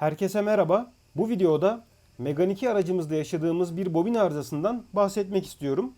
Herkese merhaba. Bu videoda Megane 2 aracımızda yaşadığımız bir bobin arızasından bahsetmek istiyorum.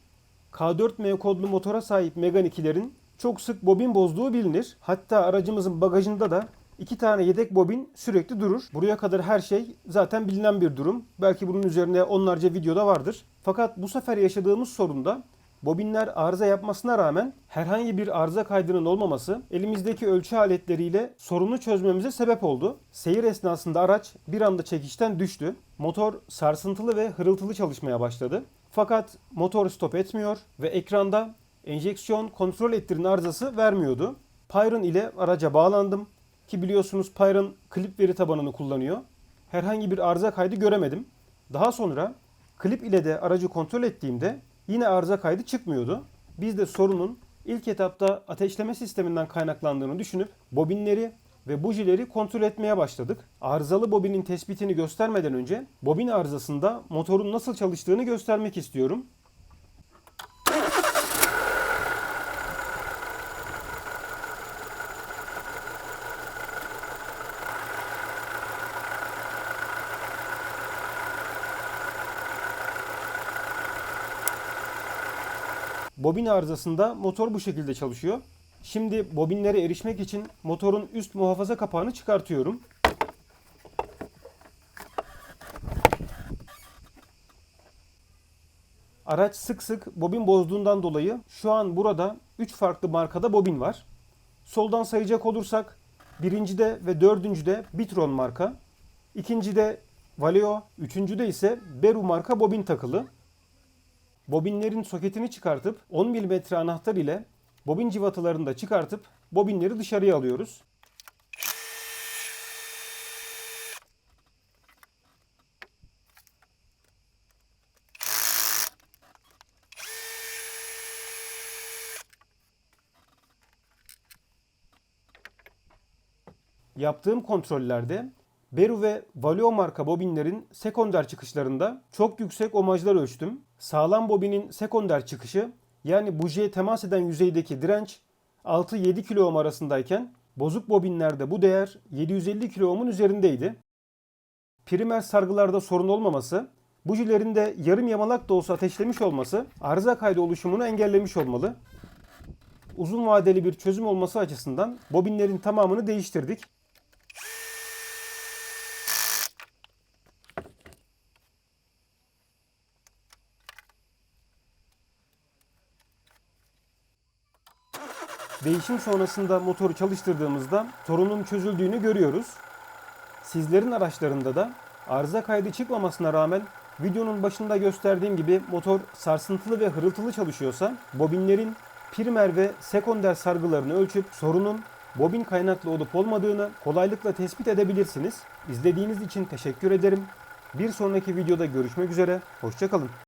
K4M kodlu motora sahip Megane 2'lerin çok sık bobin bozduğu bilinir. Hatta aracımızın bagajında da iki tane yedek bobin sürekli durur. Buraya kadar her şey zaten bilinen bir durum. Belki bunun üzerine onlarca videoda vardır. Fakat bu sefer yaşadığımız sorunda Bobinler arıza yapmasına rağmen herhangi bir arıza kaydının olmaması elimizdeki ölçü aletleriyle sorunu çözmemize sebep oldu. Seyir esnasında araç bir anda çekişten düştü. Motor sarsıntılı ve hırıltılı çalışmaya başladı. Fakat motor stop etmiyor ve ekranda enjeksiyon kontrol ettirin arızası vermiyordu. Pyron ile araca bağlandım ki biliyorsunuz Pyron klip veri tabanını kullanıyor. Herhangi bir arıza kaydı göremedim. Daha sonra klip ile de aracı kontrol ettiğimde yine arıza kaydı çıkmıyordu. Biz de sorunun ilk etapta ateşleme sisteminden kaynaklandığını düşünüp bobinleri ve bujileri kontrol etmeye başladık. Arızalı bobinin tespitini göstermeden önce bobin arızasında motorun nasıl çalıştığını göstermek istiyorum. Bobin arızasında motor bu şekilde çalışıyor. Şimdi bobinlere erişmek için motorun üst muhafaza kapağını çıkartıyorum. Araç sık sık bobin bozduğundan dolayı şu an burada 3 farklı markada bobin var. Soldan sayacak olursak birincide ve dördüncüde Bitron marka, ikincide Valeo, üçüncüde ise Beru marka bobin takılı. Bobinlerin soketini çıkartıp 10 mm anahtar ile bobin civatalarını da çıkartıp bobinleri dışarıya alıyoruz. Yaptığım kontrollerde Beru ve Valeo marka bobinlerin sekonder çıkışlarında çok yüksek omajlar ölçtüm. Sağlam bobinin sekonder çıkışı yani bujiye temas eden yüzeydeki direnç 6-7 kilo ohm arasındayken bozuk bobinlerde bu değer 750 kilo ohmun üzerindeydi. Primer sargılarda sorun olmaması, bujilerin de yarım yamalak da olsa ateşlemiş olması arıza kaydı oluşumunu engellemiş olmalı. Uzun vadeli bir çözüm olması açısından bobinlerin tamamını değiştirdik. Değişim sonrasında motoru çalıştırdığımızda sorunun çözüldüğünü görüyoruz. Sizlerin araçlarında da arıza kaydı çıkmamasına rağmen videonun başında gösterdiğim gibi motor sarsıntılı ve hırıltılı çalışıyorsa bobinlerin primer ve sekonder sargılarını ölçüp sorunun bobin kaynaklı olup olmadığını kolaylıkla tespit edebilirsiniz. İzlediğiniz için teşekkür ederim. Bir sonraki videoda görüşmek üzere. Hoşçakalın.